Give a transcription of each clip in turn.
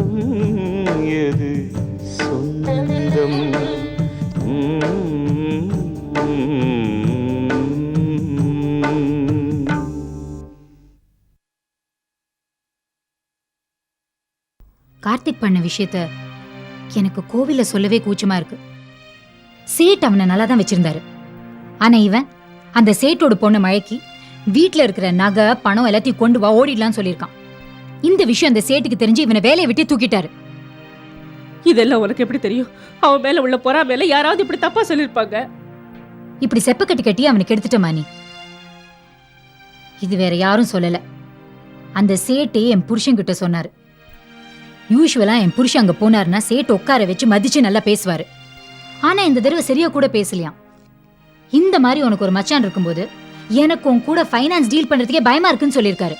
சொந்தம். எது சொந்தம் கார்த்திக் பண்ண விஷயத்த எனக்கு கோவில சொல்லவே கூச்சமா இருக்கு. சேட் அவனை நல்லா தான் வச்சிருந்தாரு. ஆனா இவன் அந்த சேட்டோட பொண்ணு மழைக்கு வீட்ல இருக்கிற நகை பணம் எல்லாத்தையும் கொண்டு வா ஓடிடலாம்னு சொல்லியிருக்கான். இந்த விஷயம் அந்த சேட்டுக்கு தெரிஞ்சு இவனை வேலையை விட்டு தூக்கிட்டாரு. இதெல்லாம் உனக்கு எப்படி தெரியும்? அவன் மேல உள்ள பொறாமையில யாராவது இப்படி தப்பா சொல்லிருப்பாங்க இப்படி செப்ப கட்டி கட்டி அவனுக்கு எடுத்துட்டமா நீ இது வேற யாரும் சொல்லல. அந்த சேட்டே என் புருஷன்கிட்ட சொன்னாரு. யூஸ்வலா என் புருஷன் அங்க போனாருன்னா சேட்டு உட்கார வச்சு மதிச்சு நல்லா பேசுவாரு. ஆனா இந்த தடவை சரியா கூட பேசலையாம். இந்த மாதிரி உனக்கு ஒரு மச்சான் இருக்கும்போது எனக்கு உன் கூட ஃபைனான்ஸ் டீல் பண்றதுக்கே பயமா இருக்குன்னு சொல்லியிருக்காரு.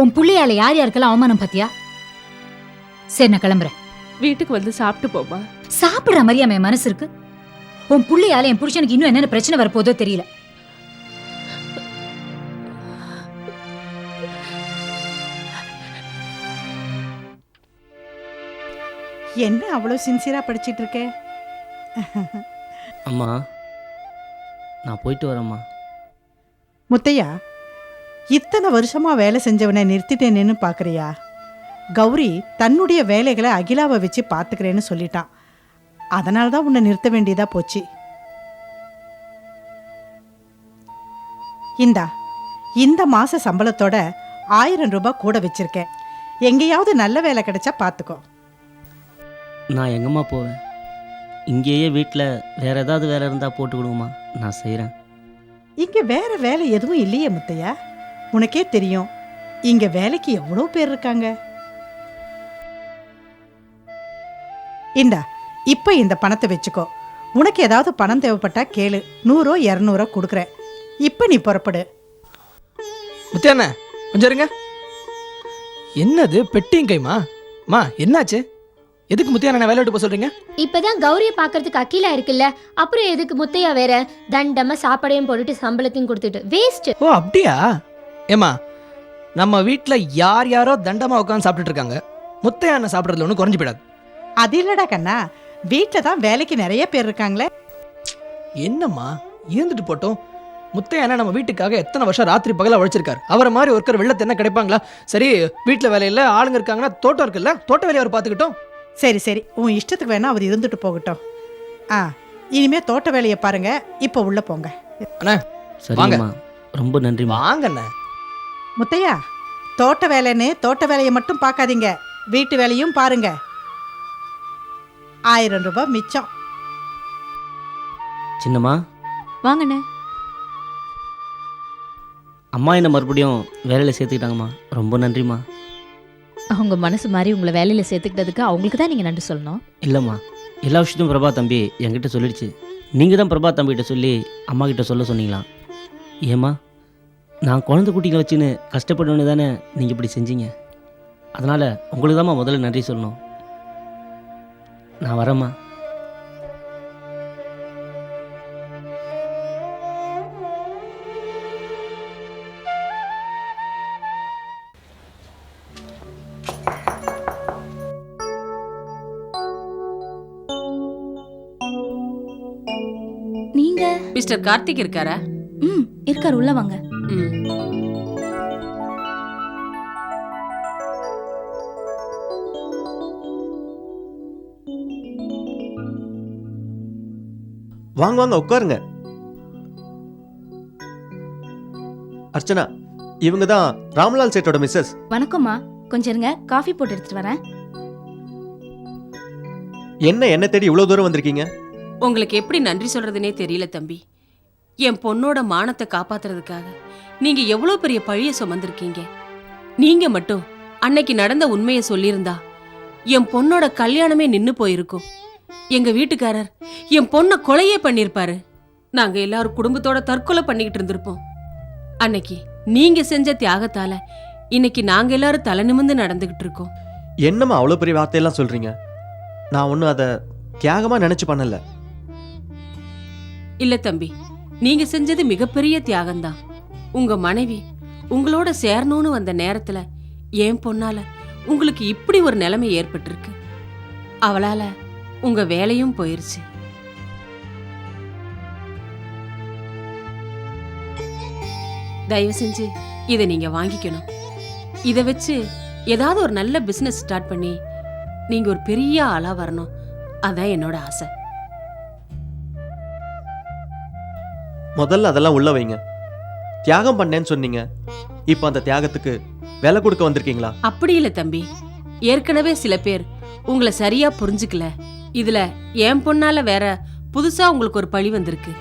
உன் புள்ளையால யார் யாருக்கெல்லாம் அவமானம் பாத்தியா? சரி நான் கிளம்புறேன். வீட்டுக்கு வந்து சாப்பிட்டு போமா சாப்பிடுற மாதிரி அவன் என் மனசு இருக்கு உன் புள்ளையால என் புருஷனுக்கு இன்னும் என்னென்ன பிரச்சனை வரப்போதோ தெரியல. என்ன அவ்வளோ சின்சியரா படிச்சிட்டு இருக்க? அம்மா நான் போயிட்டு வரேம்மா. முத்தையா இத்தனை வருஷமா வேலை செஞ்சவனை நிறுத்திட்டேனேன்னு பார்க்கறியா கௌரி தன்னுடைய வேலைகளை அகிலாவை வச்சு பார்த்துக்கிறேன்னு சொல்லிட்டான். அதனால தான் உன்னை நிறுத்த வேண்டியதா போச்சு. இந்தா இந்த மாச சம்பளத்தோட ஆயிரம் ரூபாய் கூட வச்சிருக்கேன். எங்கேயாவது நல்ல வேலை கிடைச்சா பார்த்துக்கோ நான் எங்கம்மா போவேன்? இங்கேயே வீட்டில் வேறு ஏதாவது வேலை இருந்தால் போட்டு கொடுங்கம்மா. நான் செய்கிறேன் இங்க வேற வேலை எதுவும் இல்லையே முத்தையா? உனக்கே தெரியும். இங்க வேலைக்கு எவ்வளோ பேர் இருக்காங்க? இந்தா இப்ப இந்த பணத்தை வச்சுக்கோ. உனக்கு ஏதாவது பணம் தேவைப்பட்டா கேளு. நூறோ இரநூறோ கொடுக்குறேன். இப்ப நீ புறப்படு. முத்தியாண்ணே கொஞ்சம் இருங்க. என்னது பெட்டியும் கைமா மா என்னாச்சு? எதுக்கு முத்தியாண்ணே வேலை விட்டு போக சொல்றீங்க? இப்பதான் கௌரிய பாக்குறதுக்கு அக்கீலா இருக்குல்ல. அப்புறம் எதுக்கு முத்தையா வேற தண்டமா சாப்பாடையும் போட்டுட்டு சம்பளத்தையும் கொடுத்துட்டு. வேஸ்ட் ஓ அப்படியா? ஏமா நம்ம வீட்டில் யார் யாரோ தண்டமா உட்காந்து சாப்பிட்டுட்டு இருக்காங்க. முத்தையாண்ணே சாப்பிட்றதுல ஒன்றும் குறைஞ்சு போயிடாது. அது இல்லடா கண்ணா. வீட்டில் தான் வேலைக்கு நிறைய பேர் இருக்காங்களே. என்னம்மா இருந்துட்டு போட்டோம். முத்தையாண்ணா நம்ம வீட்டுக்காக எத்தனை வருஷம் ராத்திரி பகலா உழைச்சிருக்காரு. அவரை மாதிரி ஒருத்தர் வெள்ளத்தை என்ன கிடைப்பாங்களா? சரி வீட்டில் வேலையில் ஆளுங்க இருக்காங்கன்னா தோட்டம் இருக்குல்ல தோட்ட வேலையை அவர் பார்த்துக்கிட்டோம். சரி சரி. உன் இஷ்டத்துக்கு வேணா அவர் இருந்துட்டு போகட்டும். ஆ இனிமே தோட்ட வேலையை பாருங்க. இப்போ உள்ள போங்க. சரிம்மா. ரொம்ப நன்றிம்மா. வாங்கண்ணே முத்தையா தோட்ட வேலைன்னு தோட்ட வேலையை மட்டும் பார்க்காதீங்க. வீட்டு வேலையும் பாருங்க. ஆயிரம் ரூபாய் மிச்சம். சின்னம்மா. வாங்கண்ணே. அம்மா என்ன மறுபடியும் வேலையில் சேர்த்துக்கிட்டாங்கம்மா. ரொம்ப நன்றிம்மா. அவங்க மனசு மாதிரி உங்களை வேலையில சேர்த்துக்கிட்டதுக்கு அவங்களுக்கு தான் நீங்க நன்றி சொல்லணும். இல்லைம்மா. எல்லா விஷயத்தையும் பிரபா தம்பி என்கிட்ட சொல்லிடுச்சு. நீங்கள் தான் பிரபா தம்பிகிட்ட சொல்லி அம்மா கிட்ட சொல்ல சொன்னீங்களா? ஏம்மா? நான் குழந்தை குட்டிகளை வச்சுன்னு கஷ்டப்படணுன்னு தானே நீங்கள் இப்படி செஞ்சீங்க? அதனால் உங்களுக்கு தாம்மா முதல்ல நன்றி சொல்லணும். நான் வரேம்மா. நீங்க? மிஸ்டர் கார்த்திக் இருக்காரா? ம் இருக்கார் உள்ள வாங்க. வாங்க வாங்க உட்காருங்க. அர்ச்சனா இவங்க தான் ராம்லால் சேட்டோட மிஸ்ஸஸ் வணக்கம்மா. கொஞ்சம் இருங்க காஃபி போட்டு எடுத்துட்டு வரேன். என்ன என்ன தேடி இவ்வளவு தூரம் வந்திருக்கீங்க? உங்களுக்கு எப்படி நன்றி சொல்றதுனே தெரியல தம்பி. என் பொண்ணோட மானத்தை காப்பாத்துறதுக்காக நீங்க எவ்வளவு பெரிய பழிய சுமந்திருக்கீங்க? நீங்க மட்டும் அன்னைக்கு நடந்த உண்மையை சொல்லியிருந்தா என் பொண்ணோட கல்யாணமே நின்னு போயிருக்கும். எங்க வீட்டுக்காரர் என் பொண்ணை கொலையே பண்ணிருப்பாரு நாங்க எல்லாரும் குடும்பத்தோட தற்கொலை பண்ணிக்கிட்டு இருந்திருப்போம். அன்னைக்கு நீங்க செஞ்ச தியாகத்தால இன்னைக்கு நாங்க எல்லாரும் தலை நிமிர்ந்து நடந்துகிட்டு இருக்கோம். என்னம்மா அவ்வளவு பெரிய வார்த்தையெல்லாம் சொல்றீங்க? நான் ஒன்றும் அதை தியாகமா நினைச்சு பண்ணல. இல்ல தம்பி நீங்க செஞ்சது மிகப்பெரிய தியாகம்தான். உங்க மனைவி உங்களோட சேரணும்னு வந்த நேரத்துல என் பொண்ணால உங்களுக்கு இப்படி ஒரு நிலைமை ஏற்பட்டிருக்கு. அவளால உங்க வேலையும் போயிருச்சு. தயவு செஞ்சு இதை நீங்க வாங்கிக்கணும். இதை வச்சு ஏதாவது ஒரு நல்ல பிசினஸ் ஸ்டார்ட் பண்ணி நீங்க ஒரு பெரிய ஆளா வரணும். அதான் என்னோட ஆசை. முதல்ல அதெல்லாம் உள்ள வைங்க. தியாகம் பண்ணேன்னு சொன்னீங்க. இப்போ அந்த தியாகத்துக்கு விலை கொடுக்க வந்திருக்கீங்களா? அப்படி இல்ல தம்பி. ஏற்கனவே சில பேர் உங்களை சரியா புரிஞ்சுக்கல. இதுல என் பொண்ணால வேற புதுசா உங்களுக்கு ஒரு பழி வந்திருக்கு.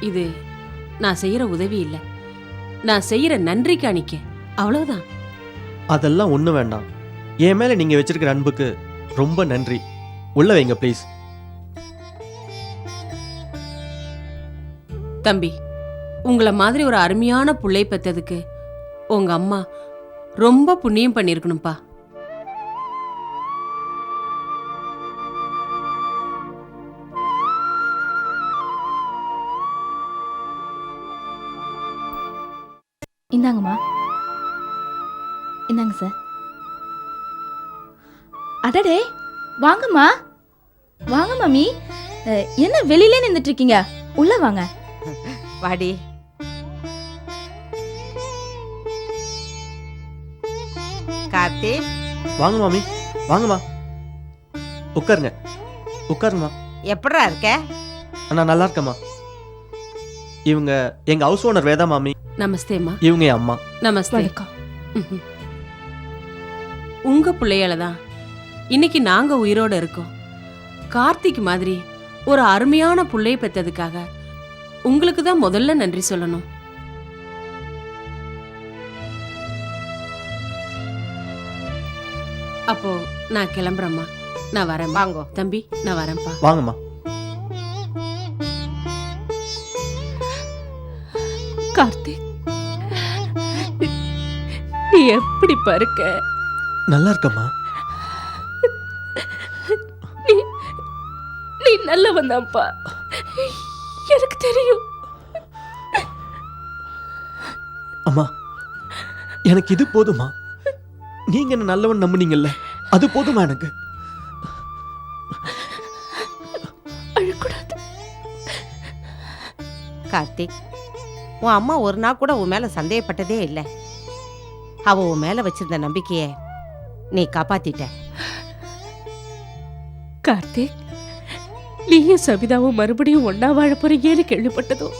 இது நான் செய்யற உதவி இல்ல. நான் செய்யற நன்றி காணிக்க அவ்வளவுதான். அதெல்லாம் ஒன்றும் வேண்டாம். என் மேலே நீங்கள் வச்சிருக்கிற அன்புக்கு ரொம்ப நன்றி. உள்ள வைங்க ப்ளீஸ் தம்பி உங்களை மாதிரி ஒரு அருமையான புள்ளை பெற்றதுக்கு உங்க அம்மா ரொம்ப புண்ணியம் பண்ணியிருக்கணும்ப்பா இந்தாங்கம்மா. இந்தாங்க சார். அடடே வாங்கம்மா. வாங்க மாமி. என்ன வெளியிலே நின்றுட்டு இருக்கீங்க? உள்ள வாங்க. வாடி. கார்த்தி வாங்க மாமி வாங்கம்மா உட்காருங்க உட்காருங்கம்மா எப்படா இருக்க? நான் நல்லா இருக்கேம்மா இவங்க எங்கள் ஹவுஸ் ஓனர் வேதா மாமி. நமஸ்தேம்மா இவங்க என் அம்மா. நமஸ்தே. ம்ஹும். உங்க பிள்ளையால தான் இன்னைக்கு நாங்க உயிரோட இருக்கோம். கார்த்திக் மாதிரி ஒரு அருமையான புள்ளைய பெத்ததுக்காக உங்களுக்கு தான் முதல்ல நன்றி சொல்லணும். அப்போ நான் கிளம்புறேம்மா. நான் வரேன் வாங்கோ. தம்பி நான் வரேன்ப்பா. வாங்கம்மா. கார்த்திக் நீ எப்படி பருக்க? நல்லா இருக்கம்மா. நீ நல்லவன் தான்ப்பா. தெரியும். அம்மா எனக்கு இது போதுமா நீங்க என்ன நல்லவன் நம்புனீங்கல்ல அது போதுமா எனக்கு? அழக்கூடாது கார்த்திக் உன் அம்மா ஒரு நாள் கூட உன் மேல சந்தேகப்பட்டதே இல்லை. அவ உன் மேல வச்சிருந்த நம்பிக்கைய நீ காப்பாத்திட்ட. கார்த்திக் நீயும் சபிதாவும் மறுபடியும் ஒன்னா வாழ போறீங்கன்னு கேள்விப்பட்டதும்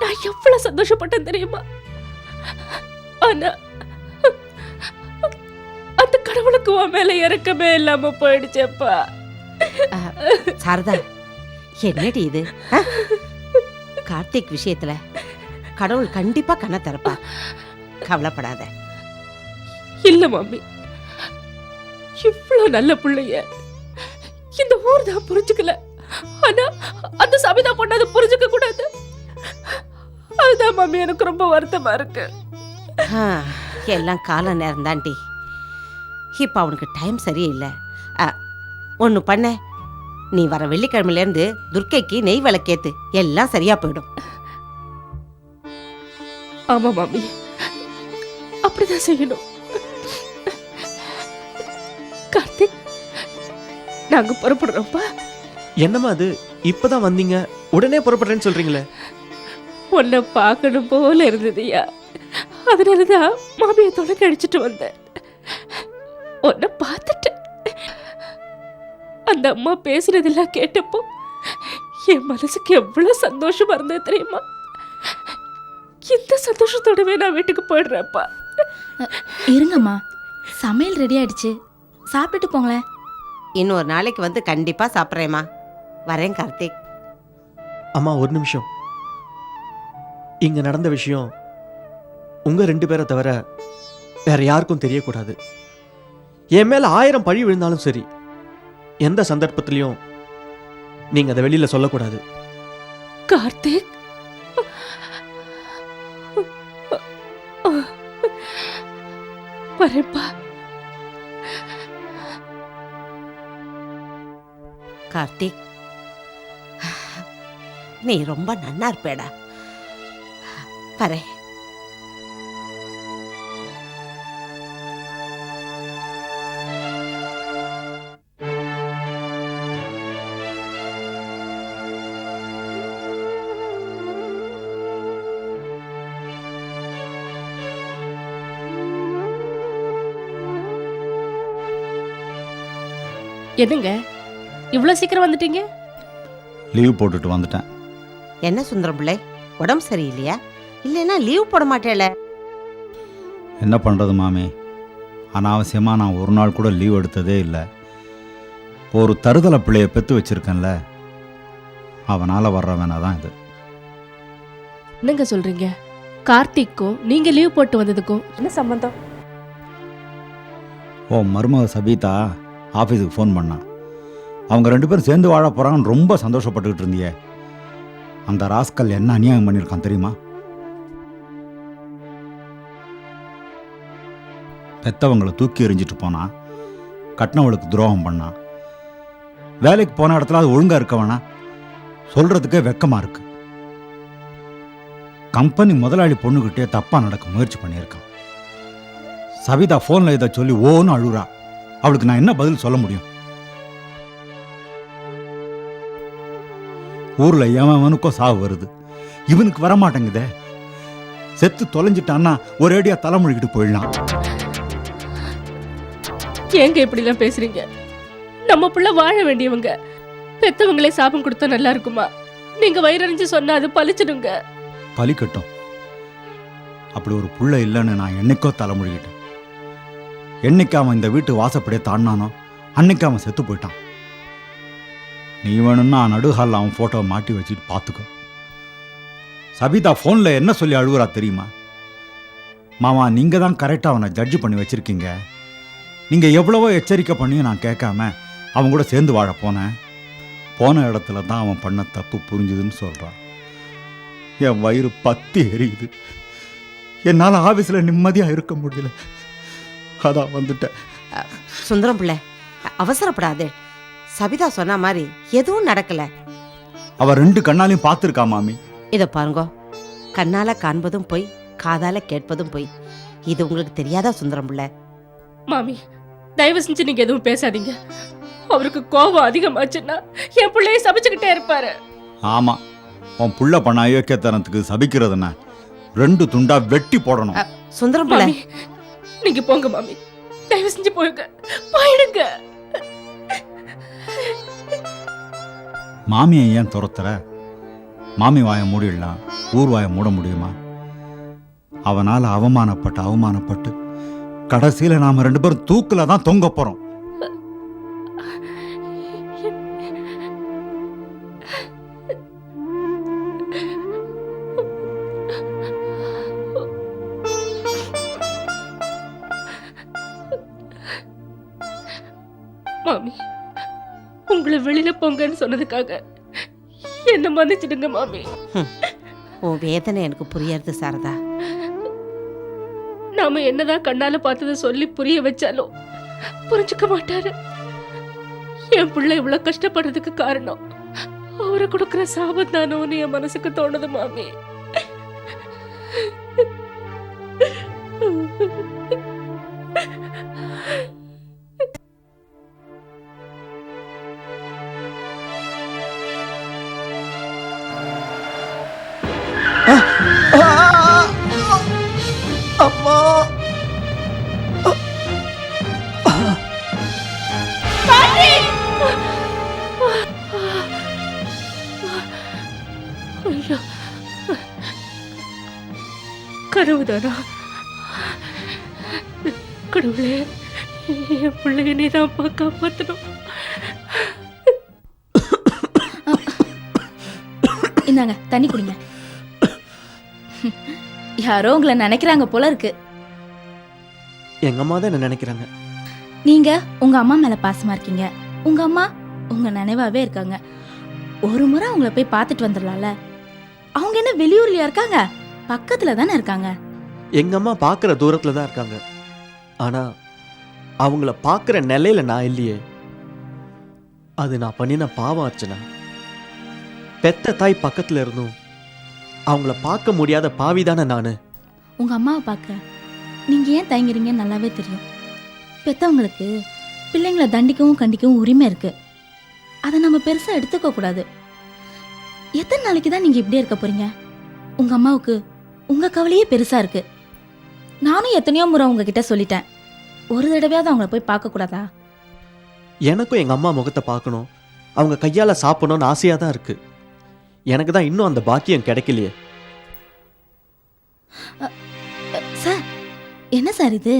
நான் எவ்வளவு சந்தோஷப்பட்டேன் தெரியுமா? ஆனா அந்த கடவுளுக்கு உன் மேல இறக்கமே இல்லாம போயிடுச்சேப்பா. சாரதா என்னடி இது? கார்த்திக் விஷயத்துல கடவுள் கண்டிப்பா கண்ணை திறப்பா கவலைப்படாத. இல்ல மம்மி இவ்வளவு நல்ல பிள்ளைய இந்த ஊர் தான் புரிஞ்சுக்கல. ஆனா அந்த சபிதா பொண்ணு அதை புரிஞ்சுக்க கூடாது. அதுதான் மம்மி எனக்கு ரொம்ப வருத்தமா இருக்கு. எல்லாம் கால நேரம் தாண்டி. இப்போ அவனுக்கு டைம் சரியில்லை. ஒன்று பண்ண. நீ வர வெள்ளிக்கிழமையிலேருந்து துர்க்கைக்கு நெய் விளக்கேத்து. எல்லாம் சரியா போயிடும். ஆமா மம்மி அப்படிதான் செய்யணும். கார்த்திக் நாங்க புறப்படுறோம்ப்பா. என்னம்மா அது? இப்பதான் வந்தீங்க. உடனே புறப்படுறேன்னு சொல்றீங்களே. உன்னை பார்க்கணும் போல இருந்ததுயா அதனாலதான் மாமியை தொலை கழிச்சிட்டு வந்தேன். உன்னை பார்த்துட்டேன் அந்த அம்மா பேசுனதெல்லாம் கேட்டப்போ என் மனசுக்கு எவ்வளவு சந்தோஷமா இருந்தது தெரியுமா? இந்த சந்தோஷத்தோடவே நான் வீட்டுக்கு போயிடுறேன்ப்பா. இருங்கம்மா. சமையல் ரெடி ஆயிடுச்சு. சாப்பிட்டுட்டு போங்களேன். இன்னொரு நாளைக்கு வந்து கண்டிப்பா சாப்பிட்றேம்மா. வரேன் கார்த்திக். அம்மா ஒரு நிமிஷம். இங்க நடந்த விஷயம் உங்க ரெண்டு பேரை தவிர வேற யாருக்கும் தெரியக்கூடாது. என் மேல ஆயிரம் பழி விழுந்தாலும் சரி எந்த சந்தர்ப்பத்திலையும் நீங்க அதை வெளியில சொல்லக்கூடாது. கார்த்திக். வரேன்ப்பா. கார்த்திக். நீ ரொம்ப நன்னா இருப்பேடா. பரே எதுங்க இவ்வளோ சீக்கிரம் வந்துட்டீங்க? லீவ் போட்டுட்டு வந்துட்டேன். என்ன சுந்தரம் பிள்ளை? உடம்பு சரியில்லையா? இல்லைன்னா லீவ் போட மாட்டேல. என்ன பண்ணுறது மாமி? அனாவசியமாக நான் ஒரு நாள் கூட லீவ் எடுத்ததே இல்லை. ஒரு தருதலை பிள்ளைய பெற்று வச்சிருக்கேன்ல. அவனால் வர்றவனா தான் இது. என்னங்க சொல்றீங்க? கார்த்திக்கும் நீங்க லீவ் போட்டு வந்ததுக்கும் என்ன சம்பந்தம்? ஓ மருமக சபீதா ஆஃபீஸுக்கு ஃபோன் பண்ணான் அவங்க ரெண்டு பேரும் சேர்ந்து வாழ போகிறாங்கன்னு ரொம்ப சந்தோஷப்பட்டுக்கிட்டு இருந்தியே. அந்த ராஸ்கல் என்ன அநியாயம் பண்ணியிருக்கான் தெரியுமா? பெத்தவங்களை தூக்கி எறிஞ்சிட்டு போனான் கட்டினவளுக்கு துரோகம் பண்ணான் வேலைக்கு போன இடத்துல அது ஒழுங்காக இருக்க வேணாம் சொல்கிறதுக்கே வெக்கமாக இருக்கு. கம்பெனி முதலாளி பொண்ணுக்கிட்டே தப்பாக நடக்க முயற்சி பண்ணியிருக்கான். சவிதா ஃபோனில் இதை சொல்லி ஓன்னு அழுறா. அவளுக்கு நான் என்ன பதில் சொல்ல முடியும்? ஊர்ல எவனுக்கோ சாவு வருது. இவனுக்கு வர மாட்டேங்குதே செத்து தொலைஞ்சிட்டான்னா ஒரேடியா தலைமொழிக்கிட்டு போயிடலாம். ஏங்க இப்படிலாம் பேசுறீங்க? நம்ம புள்ள வாழ வேண்டியவங்க. பெத்தவங்களே சாபம் கொடுத்தா நல்லா இருக்குமா? நீங்க வயிறறிஞ்சு சொன்னா அது பழிச்சிடுங்க. பலிக்கட்டும் அப்படி ஒரு புள்ள இல்லைன்னு நான் என்னைக்கோ தலைமொழிகிட்டேன் என்னைக்கு அவன் இந்த வீட்டு வாசப்படியே தாண்டானோ அன்னைக்கு அவன் செத்து போயிட்டான். நீ வேணும்னா நடுஹாலில் அவன் ஃபோட்டோவை மாட்டி வச்சுட்டு பார்த்துக்கோ. சபிதா ஃபோனில் என்ன சொல்லி அழுகுறா தெரியுமா? மாமா நீங்கள் தான் கரெக்டாக அவனை ஜட்ஜ் பண்ணி வச்சுருக்கீங்க. நீங்கள் எவ்வளவோ எச்சரிக்கை பண்ணியும் நான் கேட்காம அவன் கூட சேர்ந்து வாழ போனேன். போன இடத்துல தான் அவன் பண்ண தப்பு புரிஞ்சுதுன்னு சொல்கிறான் என் வயிறு பத்தி எரியுது. என்னால் ஆஃபீஸில் நிம்மதியாக இருக்க முடியல. அதான் வந்துட்டேன். சுந்தரம் பிள்ளை அவசரப்படாதே. சபிதா சொன்ன மாதிரி எதுவும் நடக்கல. அவ ரெண்டு கண்ணாலையும் பார்த்துருக்கா மாமி? இத பாருங்க. கண்ணால காண்பதும் போய் காதால கேட்பதும் போய். இது உங்களுக்கு தெரியாதா சுந்தரம் பிள்ளை? மாமி தயவு செஞ்சு நீங்க எதுவும் பேசாதீங்க. அவருக்கு கோபம் அதிகமாச்சுன்னா என் பிள்ளைய சபிச்சுக்கிட்டே இருப்பாரு. ஆமாம் உன் புள்ள பண்ண அயோக்கியத்தனத்துக்கு சபிக்கிறதுன ரெண்டு துண்டா வெட்டி போடணும். சுந்தரம் பிள்ளை. மாமி நீங்க போங்க மாமி. தயவு செஞ்சு போயுங்க போயிடுங்க. மாமியை ஏன் துரத்துற? மாமி வாயை மூடிடலாம் ஊர் வாயை மூட முடியுமா? அவனால் அவமானப்பட்டு அவமானப்பட்டு கடைசியில் நாம் ரெண்டு பேரும் தூக்கில் தான் தொங்க போகிறோம் போங்கன்னு சொன்னதுக்காக என்ன மன்னிச்சிடுங்க மாமி. உன் வேதனை எனக்கு புரியறது சாரதா. நாம என்னதான் கண்ணால பார்த்ததை சொல்லி புரிய வச்சாலும் புரிஞ்சுக்க மாட்டாரு. என் பிள்ளை இவ்வளவு கஷ்டப்படுறதுக்கு காரணம் அவரை கொடுக்கிற சாபம் தானோன்னு என் மனசுக்கு தோணுது மாமி. ஐயோ. கனவுதானா கடவுளே என் பிள்ளைய நீ தான் காப்பாற்றணும் இந்தாங்க தண்ணி குடிங்க. யாரோ உங்களை நினைக்கிறாங்க போல இருக்கு. எங்க அம்மா தான் என்ன நினைக்கிறாங்க? நீங்க உங்க அம்மா மேல பாசமா இருக்கீங்க. உங்க அம்மா உங்க நினைவாவே இருக்காங்க. ஒரு முறை அவங்கள போய் பார்த்துட்டு வந்துடலாம்ல. அவங்க என்ன வெளியூர்லயா இருக்காங்க? பக்கத்துல தானே இருக்காங்க. எங்க அம்மா பார்க்குற தூரத்துல தான் இருக்காங்க. ஆனா அவங்கள பார்க்குற நிலையில நான் இல்லையே. அது நான் பண்ணின பாவம் அர்ச்சனா. பெத்த தாய் பக்கத்துல இருந்தும் அவங்கள பார்க்க முடியாத பாவி தானே நானு. உங்க அம்மாவை பார்க்க நீங்க ஏன் தயங்குறீங்கன்னு நல்லாவே தெரியும். பெத்தவங்களுக்கு பிள்ளைங்களை தண்டிக்கவும் கண்டிக்கவும் உரிமை இருக்கு. அதை நம்ம பெருசா எடுத்துக்க கூடாது எத்தனை நாளைக்கு தான் நீங்க இப்படியே இருக்க போறீங்க? உங்க அம்மாவுக்கு உங்க கவலையே பெருசா இருக்கு. நானும் எத்தனையோ முறை உங்ககிட்ட சொல்லிட்டேன். ஒரு தடவையாவது அவங்கள போய் பார்க்க கூடாதா? எனக்கும் எங்கள் அம்மா முகத்தை பார்க்கணும். அவங்க கையால் சாப்பிடணும்னு ஆசையாக தான் இருக்கு. எனக்கு தான் இன்னும் அந்த பாக்கியம் கிடைக்கலையே. சார் என்ன சார் இது?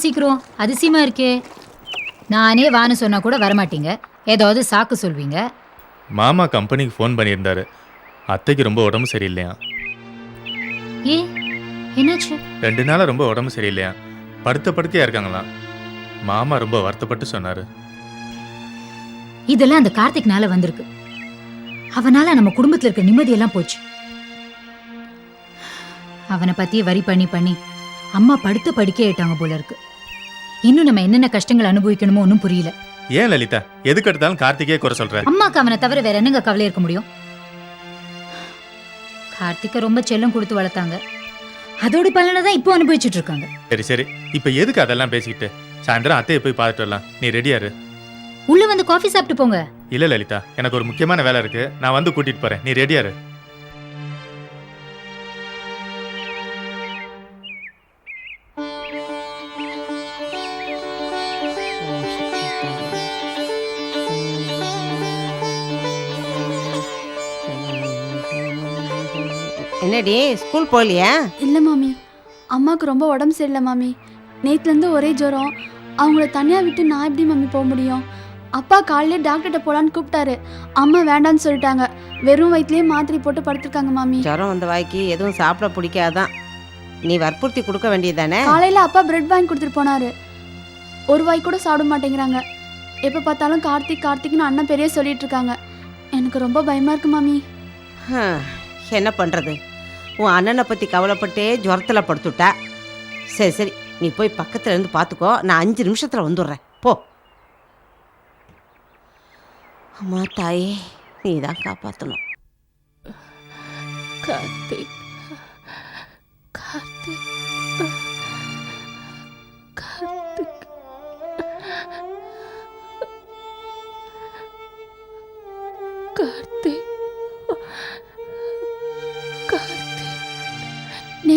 சீக்கிரம். அதிசயமா இருக்கே. நானே வான்னு சொன்னா கூட வரமாட்டீங்க. ஏதாவது சாக்கு சொல்வீங்க? மாமா கம்பெனிக்கு ஃபோன் பண்ணியிருந்தாரு. அத்தைக்கு ரொம்ப உடம்பு சரியில்லையா? ஏ என்னாச்சு? ரெண்டு நாளாக ரொம்ப உடம்பு சரியில்லையா? படுத்த படுக்கையாக இருக்காங்களாம். மாமா ரொம்ப வருத்தப்பட்டு சொன்னார். இதெல்லாம் அந்த கார்த்திக்னால வந்திருக்கு. அவனால நம்ம குடும்பத்துல இருக்க நிம்மதியெல்லாம் போச்சு. அவனை பத்தியே வரி பண்ணி பண்ணி அம்மா படுத்த படுக்கே ஆயிட்டாங்க போல இருக்கு. இன்னும் நம்ம என்னென்ன கஷ்டங்கள் அனுபவிக்கணுமோ ஒன்றும் புரியல. ஏன் லலிதா? எதுக்கு எடுத்தாலும் கார்த்திகே குறை சொல்ற. அம்மாக்கு அவனை தவிர வேற என்னங்க கவலை இருக்க முடியும்? கார்த்திகை ரொம்ப செல்லம் கொடுத்து வளர்த்தாங்க. அதோட பலனை தான் இப்போ அனுபவிச்சுட்டு இருக்காங்க. சரி சரி. இப்போ எதுக்கு அதெல்லாம் பேசிக்கிட்டு? சாயந்தரம் அத்தையை போய் பார்த்துட்டு வரலாம். நீ ரெடியாரு உள்ள வந்து காஃபி சாப்பிட்டு போங்க. இல்லை லலிதா. எனக்கு ஒரு முக்கியமான வேலை இருக்கு. நான் வந்து கூட்டிட்டு போறேன். நீ ரெடியாரு என்னடி ஸ்கூல் போகலையா? இல்லை மாமி. அம்மாவுக்கு ரொம்ப உடம்பு சரியில்லை மாமி. நேற்றுலேருந்து ஒரே ஜுரம். அவங்கள தனியாக விட்டு நான் எப்படி மாமி போக முடியும்? அப்பா காலையிலே டாக்டர்கிட்ட போகலான்னு கூப்பிட்டாரு. அம்மா வேண்டான்னு சொல்லிட்டாங்க. வெறும் வயிற்றுலேயே மாத்திரை போட்டு படுத்திருக்காங்க மாமி. ஜுரம் வந்த வாய்க்கு எதுவும் சாப்பிட பிடிக்காதான். நீ வற்புறுத்தி கொடுக்க வேண்டியதானே காலையில் அப்பா பிரெட் வாங்கி கொடுத்துட்டு போனாரு. ஒரு வாய் கூட சாப்பிட மாட்டேங்கிறாங்க. எப்போ பார்த்தாலும் கார்த்திக் கார்த்திக்னு அண்ணன் பெரிய சொல்லிட்டு இருக்காங்க. எனக்கு ரொம்ப பயமா இருக்கு மாமி. என்ன பண்ணுறது உன் அண்ணனை பற்றி கவலைப்பட்டே ஜுரத்தில் படுத்துட்டா. சரி சரி நீ போய் பக்கத்தில் இருந்து பார்த்துக்கோ நான் அஞ்சு நிமிஷத்தில் வந்துடுறேன். போ. அம்மா தாயே நீ தான் காப்பாற்றணும் கார்த்திக் கார்த்திக் கார்த்திக்.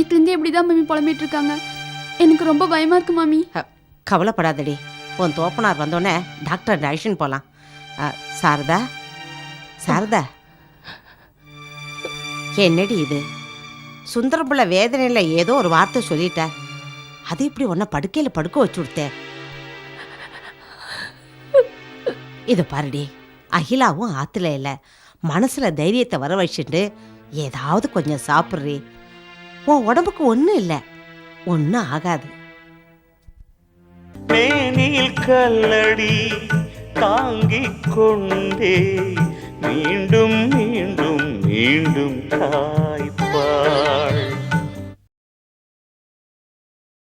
நேற்றுலேருந்தே இப்படி தான் மாமி புலம்பிட்டு இருக்காங்க எனக்கு ரொம்ப பயமா இருக்கு மாமி. கவலைப்படாதடி. உன் தோப்பனார் வந்தோடனே டாக்டர் அழைச்சின்னு போகலாம் சாரதா? சாரதா? என்னடி இது? சுந்தரபிள்ளை வேதனையில் ஏதோ ஒரு வார்த்தை சொல்லிட்டார் அது இப்படி உன்னை படுக்கையில் படுக்க வச்சு விடுத்தேன் இதை பாருடி. அகிலாவும் ஆற்றுல இல்லை. மனசில் தைரியத்தை வர வச்சுட்டு ஏதாவது கொஞ்சம் சாப்பிட்றி. உன் உடம்புக்கு ஒன்றும் இல்லை. ஒன்றும் ஆகாது. மேனில் கல்லடி தாங்கிக் கொண்டே மீண்டும் மீண்டும் மீண்டும் தாய்ப்பாள்.